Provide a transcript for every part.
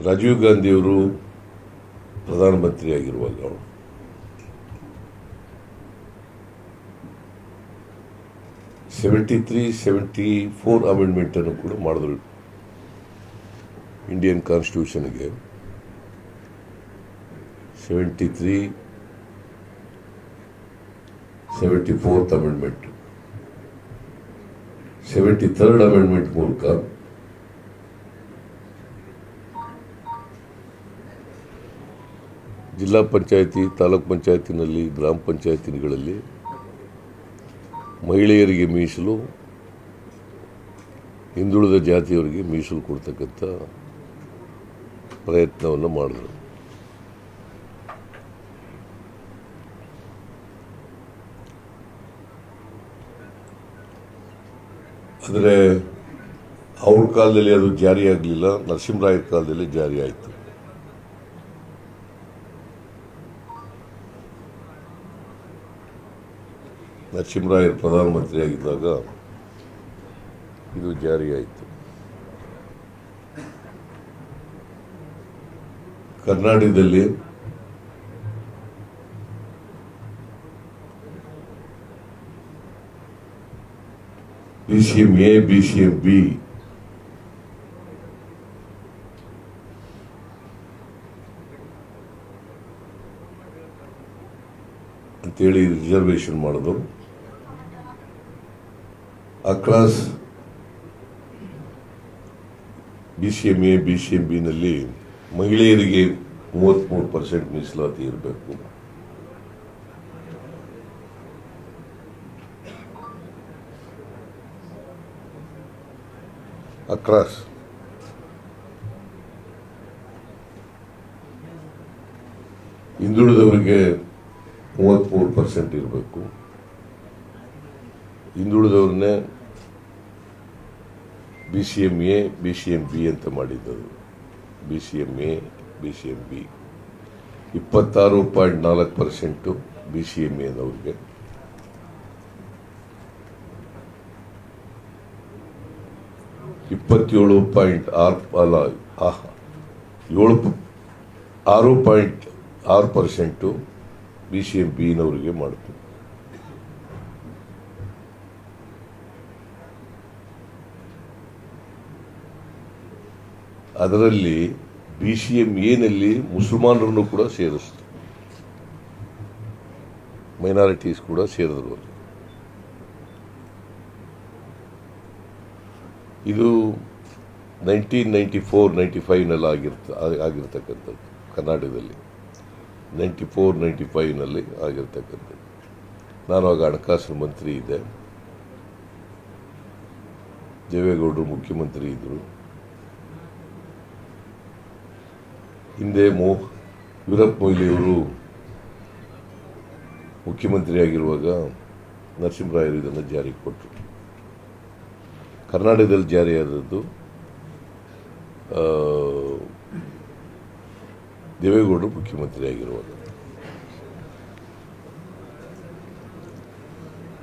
ರಾಜೀವ್ ಗಾಂಧಿಯವರು ಪ್ರಧಾನಮಂತ್ರಿಯಾಗಿರುವಾಗ seventy three seventy four ಅಮೆಂಡ್ಮೆಂಟನ್ನು ಕೂಡ ಮಾಡಿದ್ರು Indian ಕಾನ್ಸ್ಟಿಟ್ಯೂಷನ್ಗೆ seventy three seventy fourth amendment seventy third amendment ಮೂಲಕ ಜಿಲ್ಲಾ ಪಂಚಾಯಿತಿ, ತಾಲೂಕ್ ಪಂಚಾಯತಿನಲ್ಲಿ, ಗ್ರಾಮ ಪಂಚಾಯತಿಗಳಲ್ಲಿ ಮಹಿಳೆಯರಿಗೆ ಮೀಸಲು, ಹಿಂದುಳಿದ ಜಾತಿಯವರಿಗೆ ಮೀಸಲು ಕೊಡ್ತಕ್ಕಂಥ ಪ್ರಯತ್ನವನ್ನು ಮಾಡಿದರು. ಆದರೆ ಅವ್ರ ಕಾಲದಲ್ಲಿ ಅದು ಜಾರಿಯಾಗಲಿಲ್ಲ, ನರಸಿಂಹರಾಯರ ಕಾಲದಲ್ಲಿ ಜಾರಿ ಆಯಿತು. ನರಸಿಂಹರಾಯರು ಪ್ರಧಾನಮಂತ್ರಿಯಾಗಿದ್ದಾಗ ಇದು ಜಾರಿಯಾಯಿತು. ಕರ್ನಾಟಕದಲ್ಲಿ B C M A B C M B ಅಂತೇಳಿ ರಿಸರ್ವೇಷನ್ ಮಾಡೋದು across B C M A B C M ಬಿನಲ್ಲಿ ಮಹಿಳೆಯರಿಗೆ ಮೂವತ್ತ್ಮೂರು ಪರ್ಸೆಂಟ್ ಮೀಸಲಾತಿ ಇರಬೇಕು. ಅಕ್ರಾಸ್ ಹಿಂದುಳಿದವರಿಗೆ ಮೂವತ್ತ್ಮೂರು ಪರ್ಸೆಂಟ್ ಇರಬೇಕು. ಹಿಂದುಳಿದವ್ರನ್ನೇ B C M A B C M B ಅಂತ ಮಾಡಿದ್ದರು B C M A B C M B ಇಪ್ಪತ್ತಾರು ಪಾಯಿಂಟ್ ನಾಲ್ಕು ಪರ್ಸೆಂಟು ಬಿ ಸಿ ಎಂ ಎನವ್ರಿಗೆ ಇಪ್ಪತ್ತೇಳು ಪಾಯಿಂಟ್ ಆರು, ಅಲ್ಲ ಏಳು ಆರು ಪಾಯಿಂಟ್ ಆರು ಪರ್ಸೆಂಟು ಬಿ ಸಿ ಎಂ ಬಿನವರಿಗೆ ಮಾಡ್ತೀವಿ. ಅದರಲ್ಲಿ ಬಿ ಸಿ ಎಂ ಎನಲ್ಲಿ ಮುಸಲ್ಮಾನರನ್ನು ಕೂಡ ಸೇರಿಸ್ತು. ಮೈನಾರಿಟೀಸ್ ಕೂಡ ಸೇರಿದ್ರು. ಇದು ನೈನ್ಟೀನ್ ನೈಂಟಿ ಫೋರ್ ನೈಂಟಿ ಫೈವ್ನಲ್ಲಿ ಆಗಿರ್ತ ಆಗಿ- ಆಗಿರ್ತಕ್ಕಂಥದ್ದು, ಕರ್ನಾಟಕದಲ್ಲಿ. ನೈಂಟಿ ಫೋರ್ ನೈಂಟಿ ಫೈವ್ನಲ್ಲಿ ಆಗಿರ್ತಕ್ಕಂಥದ್ದು. ನಾನು ಆಗ ಹಣಕಾಸು ಮಂತ್ರಿ ಇದ್ದೆ. ದೇವೇಗೌಡರು ಮುಖ್ಯಮಂತ್ರಿ ಇದ್ದರು ಹಿಂದೆ ಮೋ, ವೀರಪ್ಪ ಮೊಯ್ಲಿಯವರು ಮುಖ್ಯಮಂತ್ರಿಯಾಗಿರುವಾಗ ನರಸಿಂಹರಾಯರು ಇದನ್ನು ಜಾರಿಗೆ ಕೊಟ್ಟರು. ಕರ್ನಾಟಕದಲ್ಲಿ ಜಾರಿಯಾದದ್ದು ದೇವೇಗೌಡರು ಮುಖ್ಯಮಂತ್ರಿಯಾಗಿರುವಾಗ.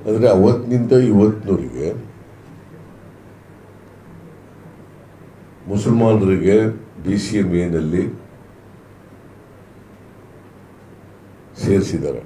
ಅಂದರೆ ಅವತ್ತಿನಿಂದ ಇವತ್ತಿನವರಿಗೆ ಮುಸಲ್ಮಾನರಿಗೆ ಬಿ ಸಿ ಎಂ ಎನಲ್ಲಿ ಸೇರಿಸಿದ್ದಾರೆ.